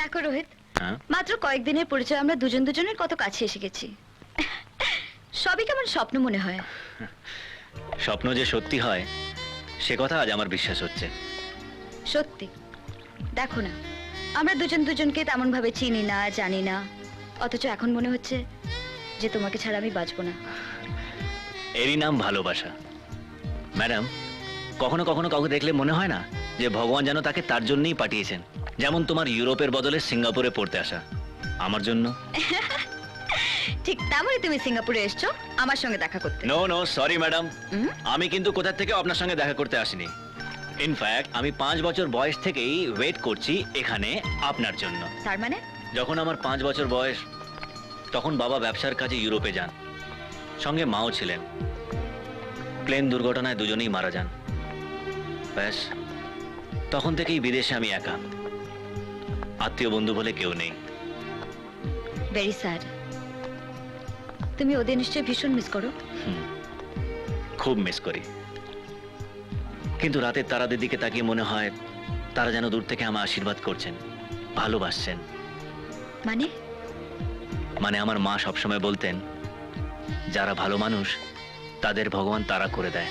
দেখো রোহিত হ্যাঁ? মাত্র কয়েকদিনের পরিচয় আমরা দুজন দুজনের কত কাছে এসে গেছি। সবই কেমন স্বপ্ন মনে হয়? স্বপ্ন যে সত্যি হয় সে কথা আজ আমার বিশ্বাস হচ্ছে। সত্যি? দেখো না আমরা দুজন দুজনকে তেমন ভাবে চিনি না জানি না। অথচ এখন মনে হচ্ছে যে তোমাকে ছাড়া আমি বাঁচবো না। এরই নাম ভালোবাসা। ম্যাডাম কখনো কখনো কাউকে দেখলে মনে হয় না যে ভগবান যেন তাকে তার জন্যই পাঠিয়েছেন। যেমন তোমার ইউরোপের বদলে সিঙ্গাপুরে পড়তে আসা। আমার জন্য? ঠিক তেমনই তুমি সিঙ্গাপুরে এসছো আমার সঙ্গে দেখা করতে। নো নো সরি ম্যাডাম আমি কিন্তু কোথা থেকে আপনার সঙ্গে দেখা করতে আসিনি। ইনফ্যাক্ট আমি পাঁচ বছর বয়স থেকেই ওয়েট করছি এখানে আপনার জন্য। তার মানে? যখন আমার পাঁচ বছর বয়স তখন বাবা ব্যবসার কাজে ইউরোপে যান। সঙ্গে মাও ছিলেন। প্লেন দুর্ঘটনায় দুজনেই মারা যান। ব্যাস তখন থেকেই বিদেশে আমি একা। আত্মীয় বন্ধু বলে কেউ নেই। ভেরি স্যাড তুমি ওদের নিশ্চয়ই ভীষণ মিস করো। খুব মিস করি। কিন্তু রাতের তারাদের দিকে তাকিয়ে মনে হয় তারা যেন দূর থেকে আমার আশীর্বাদ করছেন ভালোবাসছেন। মানে? মানে আমার মা সবসময় বলতেন যারা ভালো মানুষ তাদের ভগবান তারা করে দেয়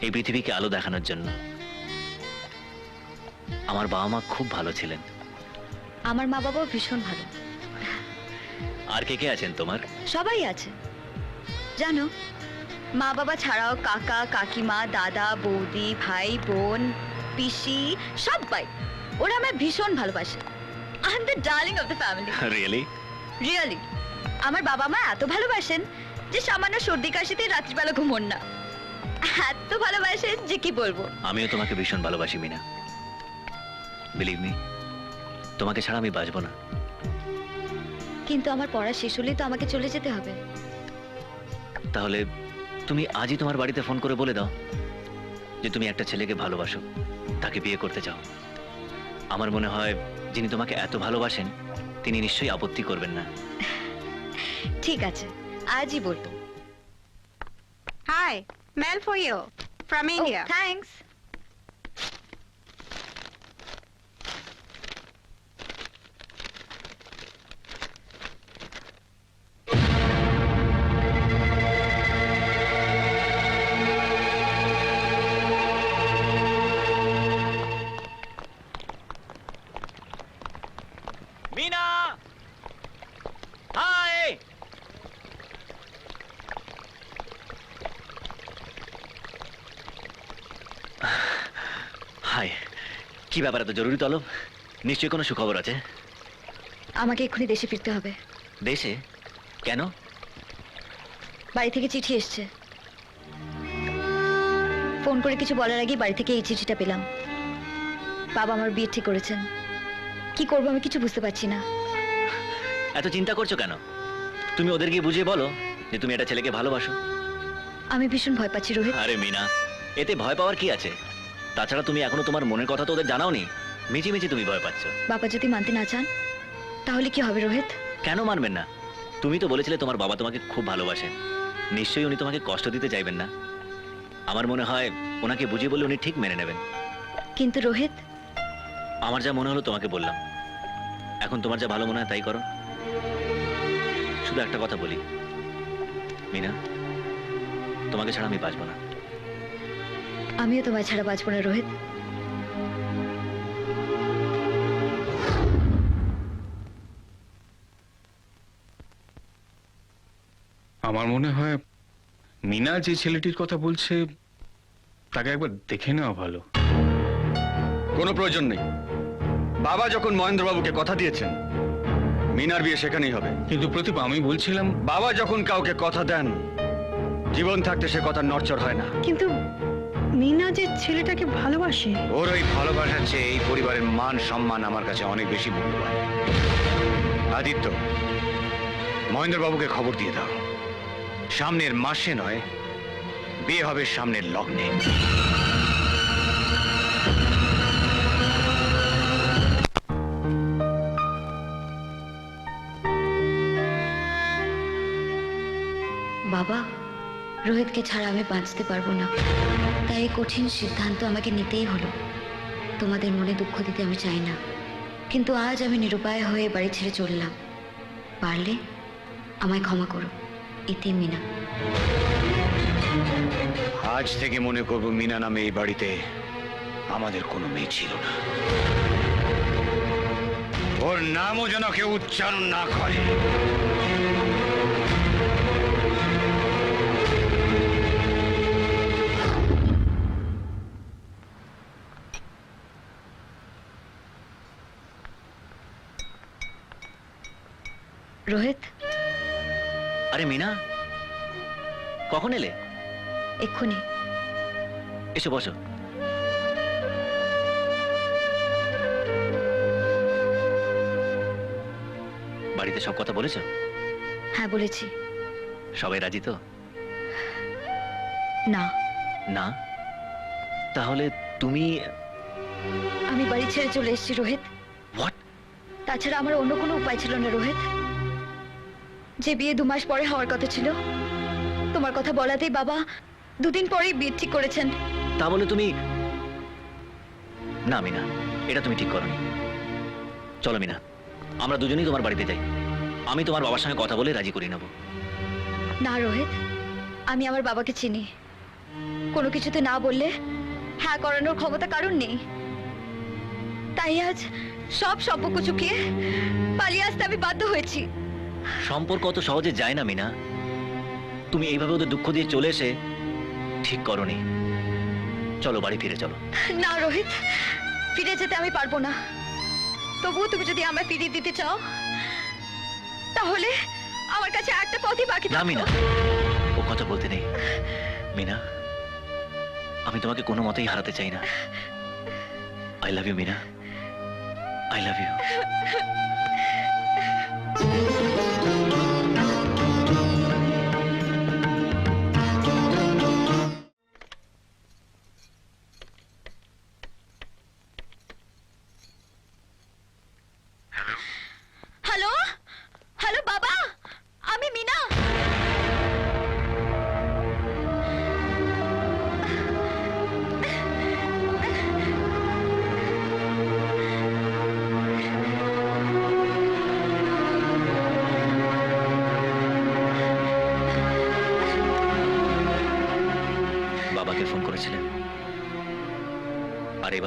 এই পৃথিবীকে আলো দেখানোর জন্য। আমার বাবা মা খুব ভালো ছিলেন। আমার মা বাবাও ভীষণ ভালো। আর কে কে আছেন তোমার? সবাই আছে। জানো মা বাবা ছাড়াও কাকা কাকিমা দাদা বৌদি ভাই বোন পিসি সবাই। ওরা আমায় ভীষণ ভালোবাসে। I am the darling of the family really really আমার বাবা মা এত ভালোবাসেন যে সামান্য সর্দি কাশিতে রাত্রিবেলা ঘুমোন না। এত ভালোবাসেন যে কি বলব? আমিও তোমাকে ভীষণ ভালোবাসি মিনা। বিলিভ মি তোমাকে ছাড়া আমি বাঁচবো না। কিন্তু আমার পড়া শেষ হলেই তো আমাকে চলে যেতে হবে। তাহলে তুমি আজই তোমার বাড়িতে ফোন করে বলে দাও যে তুমি একটা ছেলেকে ভালোবাসো তাকে বিয়ে করতে চাও। আমার মনে হয় যিনি তোমাকে এত ভালোবাসেন তিনি নিশ্চয়ই আপত্তি করবেন না। ঠিক আছে আজই বলব। Hi, mail for you from India. Thanks কি ব্যাপার এত জরুরি তলব? নিশ্চয়ই কোনো সুখবর আছে? আমাকে এক্ষুনি দেশে ফিরতে হবে। দেশে? কেন? বাড়ি থেকে চিঠি এসছে। ফোন করে কিছু বলার আগেই বাড়ি থেকে এই চিঠিটা পেলাম। বাবা আমার বিয়ে ঠিক করেছেন। কি করব আমি কিছু বুঝতে পারছি না। এত চিন্তা করছ কেন? তুমি ওদের গিয়ে বুঝিয়ে বলো যে তুমি একটা ছেলেকে ভালোবাসো। আমি ভীষণ ভয় পাচ্ছি রোহিত। আরে মিনা এতে ভয় পাওয়ার কি আছে? তাছাড়া তুমি এখনও তোমার মনের কথা তো ওদের জানাওনি। মিছি মিছি তুমি ভয় পাচ্ছ। বাবা যদি মানতে না চান তাহলে কি হবে রোহিত? কেন মানবেন না? তুমি তো বলেছিলে তোমার বাবা তোমাকে খুব ভালোবাসেন। নিশ্চয়ই উনি তোমাকে কষ্ট দিতে চাইবেন না। আমার মনে হয় ওনাকে বুঝিয়ে বললে উনি ঠিক মেনে নেবেন। কিন্তু রোহিত? আমার যা মনে হলো তোমাকে বললাম। এখন তোমার যা ভালো মনে হয় তাই করো। শুধু একটা কথা বলি। মিনা তোমাকে ছাড়া আমি বাঁচবো না। আমিও তোমায় ছাড়া বাঁচবো না রোহিত। আমার মনে হয় মিনা যে ছেলেটির কথা বলছে তাকে একবার দেখে নেওয়া ভালো। কোনো প্রয়োজন নেই। বাবা যখন মহেন্দ্রবাবুকে কথা দিয়েছেন মিনার বিয়ে সেখানেই হবে। কিন্তু প্রদীপ আমি বলছিলাম বাবা যখন কাউকে কথা দেন জীবন থাকতে সে কথা নড়চড় হয় না। কিন্তু মিনা যে ছেলেটাকে ভালোবাসে। ওর ওই ভালোবাসার চেয়ে এই পরিবারের মান সম্মান আমার কাছে অনেক বেশি মূল্যবান। আদিত্য মহেন্দ্রবাবুকে খবর দিয়ে দাও। সামনের মাসে নয় বিয়ে হবে সামনের লগ্নে। বাবা রোহিতকে ছাড়া আমি বাঁচতে পারব না। তাই কঠিন সিদ্ধান্ত আমাকে নিতেই হলো। তোমাদের মনে দুঃখ দিতে আমি চাই না। কিন্তু আজ আমি নিরুপায় হয়ে বাড়ি ছেড়ে চললাম। পারলে আমায় ক্ষমা করো। ইতি মিনা। আজ থেকে মনে করব মিনা নামে এই বাড়িতে আমাদের কোনো মেয়ে ছিল না। ওর নামও যেন কেউ উচ্চারণ না করে। রোহিত? আরে মিনা কখন এলে? এক্ষুনি। এসো বসো। বাড়িতে সব কথা বলেছ? হ্যাঁ বলেছি। সবাই রাজি তো? না। না? তাহলে তুমি? আমি বাড়ি ছেড়ে চলে এসেছি রোহিত। হোয়াট তাছাড়া আমার অন্য কোনো উপায় ছিল না রোহিত। যে বিয়ে দু মাস পরে হওয়ার কথা ছিল তোমার কথা বলাতেই বাবা দুদিন পরেই বিয়ে ঠিক করেছেন। তা বলে তুমি না মিনা এটা তুমি ঠিক করনি। চলো মিনা আমরা দুজনেই তোমার বাড়িতে যাই। আমি তোমার বাবার সঙ্গে কথা বলে রাজি করে নেব। না রোহিত আমি আমার বাবাকে চিনি। কোনো কিছুতে না বললে হ্যাঁ করানোর ক্ষমতা কারণ নেই। তাই আজ সব সম্পর্ক চুকিয়ে পালিয়ে আসতে আমি বাধ্য হয়েছি। সম্পর্ক অত সহজে যায় না মিনা। তুমি এইভাবে ওদের দুঃখ দিয়ে চলে এসে ঠিক করনি। চলো বাড়ি ফিরে চলো। না রোহিত ফিরে যেতে আমি পারব না। তবুও তুমি যদি আমায় ফিরিয়ে দিতে চাও তাহলে আমার কাছে একটা পথই বাকি না মিনা ও কথা বলতে নেই। মিনা আমি তোমাকে কোনো মতেই হারাতে চাই না। I love you Mina. I love you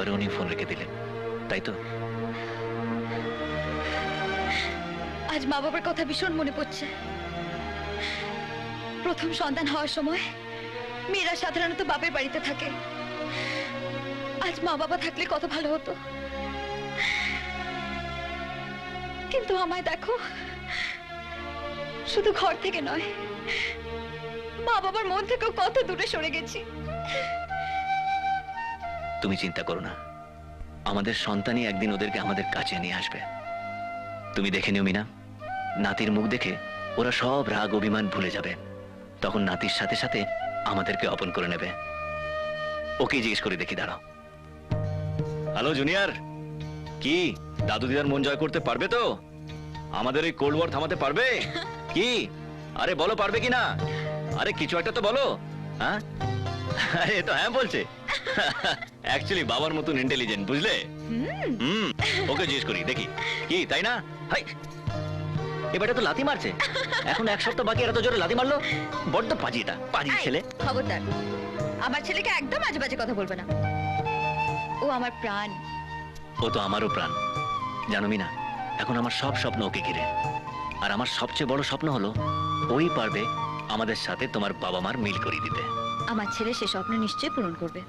এবারে উনি ফোন রেখে দিলেন। তাই তো? আজ মা বাবার কথা ভীষণ মনে পড়ছে। প্রথম সন্তান হওয়ার সময় মেয়েরা সাধারণত বাপের বাড়িতে থাকে। আজ মা বাবা থাকলে কত ভালো হতো। কিন্তু আমায় দেখো, শুধু ঘর থেকে নয়, মা বাবার মন থেকেও কত দূরে সরে গেছি। তুমি চিন্তা করো না। আমাদের সন্তানই একদিন ওদেরকে আমাদের কাছে নিয়ে আসবে। তুমি দেখে নিও মিনা। নাতির মুখ দেখে ওরা সব রাগ অভিমান ভুলে যাবে। তখন নাতির সাথে সাথে আমাদেরকে অপন করে নেবে। ওকে জিজ্ঞেস করে দেখি দাঁড়াও। Hello junior. কি দাদু দিদার মন জয় করতে পারবে তো? আমাদের এই কোল্ড ওয়ার থামাতে পারবে? কি? আরে বলো পারবে কি না? আরে কিছু একটা তো বলো। হ্যাঁ? আরে তো হ্যাঁ বলছে। অ্যাকচুয়ালি বাবার মতন ইন্টেলিজেন্ট বুঝলে? হুম। ওকে জিজ্ঞেস করি দেখি। কি তাই না? হাই! এবারে তো লাথি মারছে। এখন এক সপ্তাহ বাকি এরা তো জোরে লাথি মারলো? বড্ড পাজি এটা পাজি ছেলে। খবরদার। আমার ছেলেকে একদম আজে বাজে কথা বলবে না। ও আমার প্রাণ। ও তো আমারও প্রাণ। জানো না এখন আমার সব স্বপ্ন ওকে ঘিরে। আর আমার সবচেয়ে বড় স্বপ্ন হলো ওই পারবে আমাদের সাথে তোমার বাবা মার মিল করিয়ে দিতে। আমার ছেলে সে স্বপ্ন নিশ্চয়ই পূরণ করবে।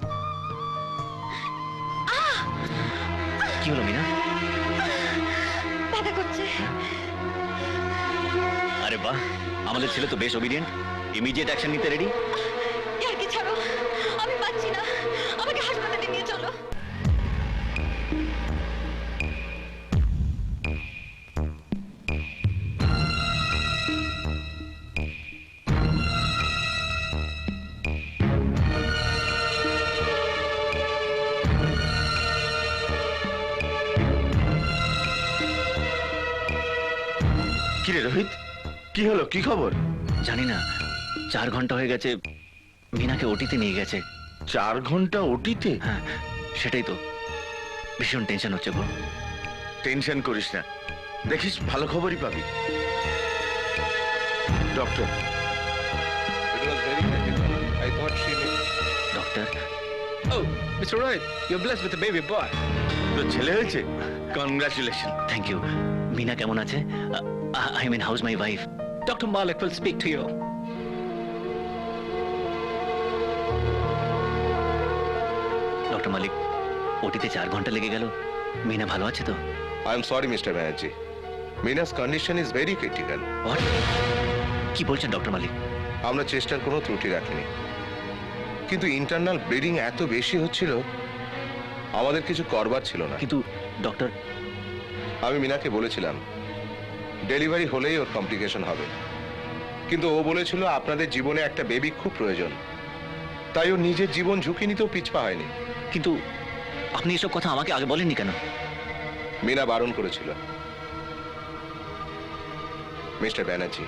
কি হলো মিনা? ব্যথা করছে। আরে বাহ আমাদের ছেলে তো বেশ অভিডিয়েন্ট ইমিডিয়েট অ্যাকশন নিতে রেডি কি রে রোহিত কি হলো কি খবর? জানি না চার ঘণ্টা হয়ে গেছে মিনাকে ওটিতে নিয়ে গেছে। চার ঘণ্টা ওটিতে? হ্যাঁ সেটাই তো। ভীষণ টেনশন হচ্ছে গো। টেনশন করিস না। দেখিস ভালো খবরই পাবি। Doctor. Doctor? O mister Rohit you blessed with baby boy তোর ছেলে হয়েছে? কনগ্রাচুলেশন থ্যাংক ইউ মিনা কেমন আছে? I mean how's my wife doctor Malik will speak to you doctor Malik ওটিতে চার ঘণ্টা লেগে গেল মিনা ভালো আছে তো I am sorry, Mr. Banerjee. Mina's condition is very critical. What? কি বলছেন ডক্টর মালিক আমরা চেষ্টার কোনো ত্রুটি রাখিনি কিন্তু ইন্টারনাল ব্লিডিং এত বেশি হচ্ছিল আমাদের কিছু করবার ছিল না কিন্তু ডক্টর আমি মিনাকে বলেছিলাম ডেলিভারি হলেই ওর কমপ্লিকেশন হবে। কিন্তু ও বলেছিল আপনাদের জীবনে একটা বেবি খুব প্রয়োজন। তাই ও নিজের জীবন ঝুঁকি নিতেও পিছপা হয়নি। কিন্তু আপনি এসব কথা আমাকে আগে বলেননি কেন? মিনা বারণ করেছিল। মিস্টার ব্যানার্জি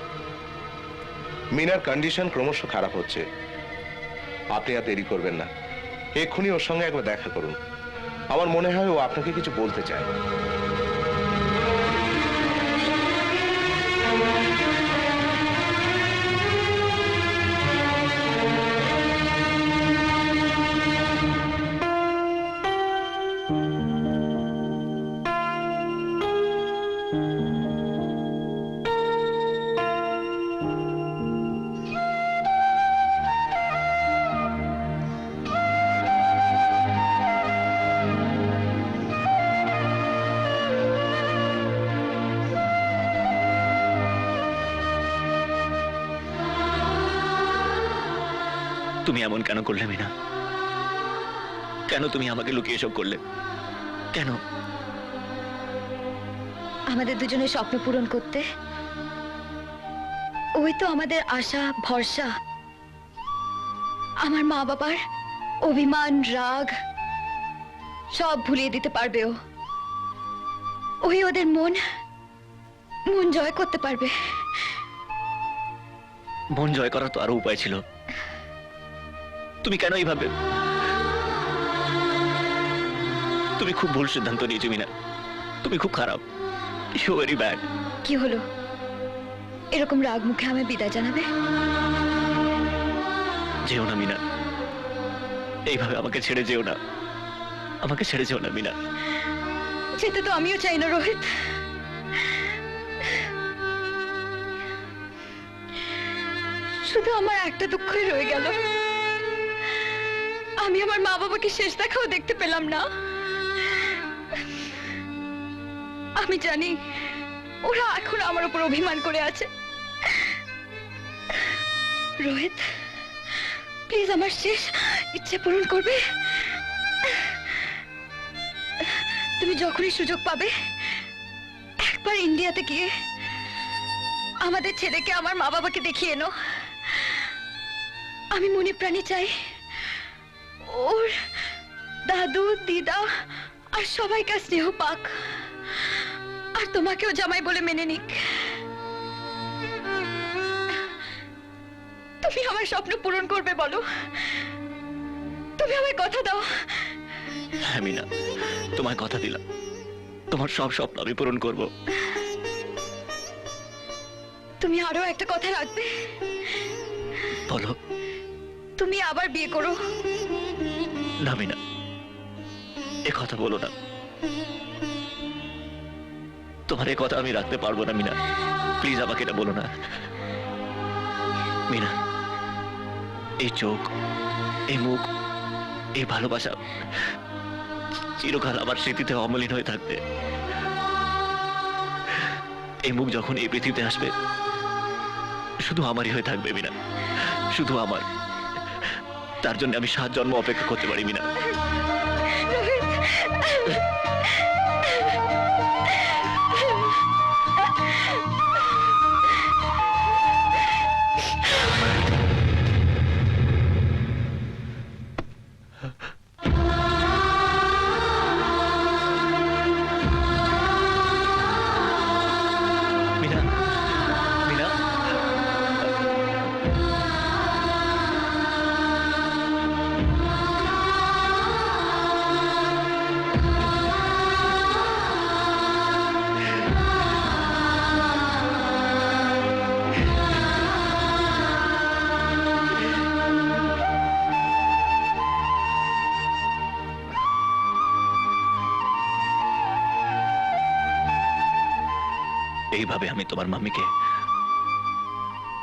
মিনার কন্ডিশন ক্রমশ খারাপ হচ্ছে। আপনি আর দেরি করবেন না। এক্ষুনি ওর সঙ্গে একবার দেখা করুন। আমার মনে হয় ও আপনাকে কিছু বলতে চায়। তুমি এমন কেন করলে মিনা? কেন তুমি আমাকে লুকিয়ে এসব করলে? কেন? আমাদের দুজনের স্বপ্ন পূরণ করতে ওই তো আমাদের আশা ভরসা। আমার মা বাবার অভিমান রাগ সব ভুলিয়ে দিতে পারবে ও। ওই ওদের মন মন জয় করতে পারবে। মন জয় করার তো আরও উপায় ছিল। তুমি কেন এইভাবে? তুমি খুব ভুল সিদ্ধান্ত নিয়েছো মিনা। তুমি খুব খারাপ। ইউ ভেরি ব্যাড কি হলো? এরকম রাগ মুখে আমায় বিদায় জানাবে? যেও না মিনা। এইভাবে আমাকে ছেড়ে যেও না। আমাকে ছেড়ে যেও না মিনা। যেতে তো আমিও চাই না রোহিত। শুধু আমার একটা দুঃখই রয়ে গেল। আমি আমার মা বাবাকে শেষ দেখাও দেখতে পেলাম না। আমি জানি ওরা এখন আমার উপর অভিমান করে আছে। রোহিত, প্লিজ আমার শেষ ইচ্ছে পূরণ করবে। তুমি যখনই সুযোগ পাবে, একবার ইন্ডিয়াতে গিয়ে আমাদের ছেলেকে, আমার মা বাবাকে দেখিয়ে এনো। আমি মনে প্রাণী চাই দাদু দিদা আর সবাইকার স্নেহ পাক। আর তোমাকেও জামাই বলে মেনে নিক। তুমি আমার স্বপ্ন পূরণ করবে বলো। তুমি আমায় কথা দাও। হ্যাঁ মিনা তোমায় কথা দিলাম। তোমার সব স্বপ্ন আমি পূরণ করব। তুমি আরও একটা কথা রাখবে? বলো। তুমি আবার বিয়ে করো। না মিনা। এ কথা বলো না। তোমার এ কথা আমি রাখতে পারব না, মিনা। প্লিজ আমাকে এটা বলো না। মিনা, এই চোখ, এই মুখ, এই ভালোবাসা চিরকাল আমার স্মৃতিতে অমলিন হয়ে থাকবে। এই মুখ যখন এই পৃথিবীতে আসবে, শুধু আমারই হয়ে থাকবে, মিনা। শুধু আমার। তার জন্য আমি সাত জন্ম অপেক্ষা করতে পারি, মিনা। Yeah. এইভাবে আমি তোমার মাম্মিকে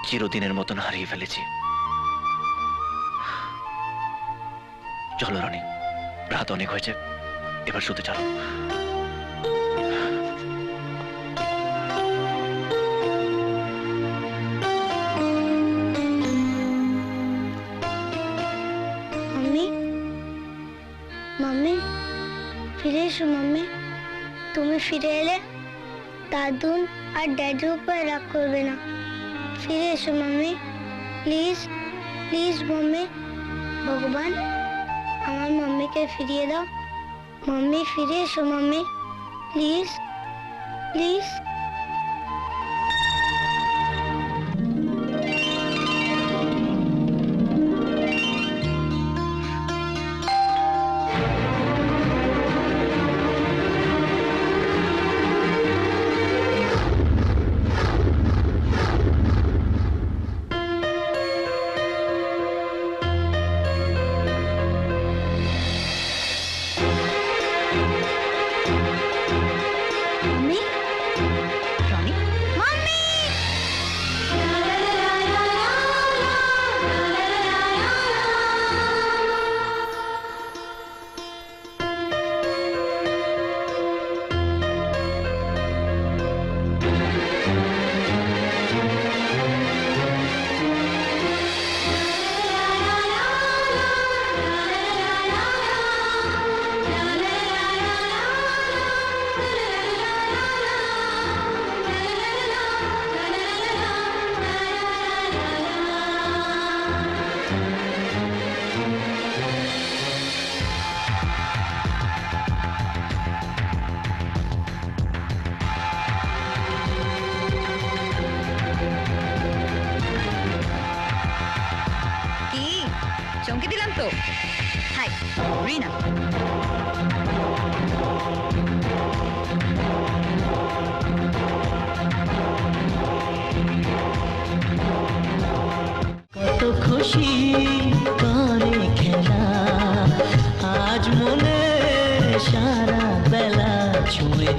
চিরদিনের মতন হারিয়ে ফেলেছি। চলো রনি, রাত অনেক হয়েছে, এবার শুতে চলো। ফিরে এলে? দাদুন আর ড্যাডির উপর রাগ করবে না। ফিরে এসো মাম্মি প্লিজ প্লিজ মাম্মি ভগবান, আমার মাম্মিকে ফিরিয়ে দাও। মাম্মি ফিরে এসো মাম্মি প্লিজ প্লিজ। চমকে দিলাম তো। হাই রিনা। কত খুশি করে খেলা আজ মনে সারা বেলা ছুঁয়ে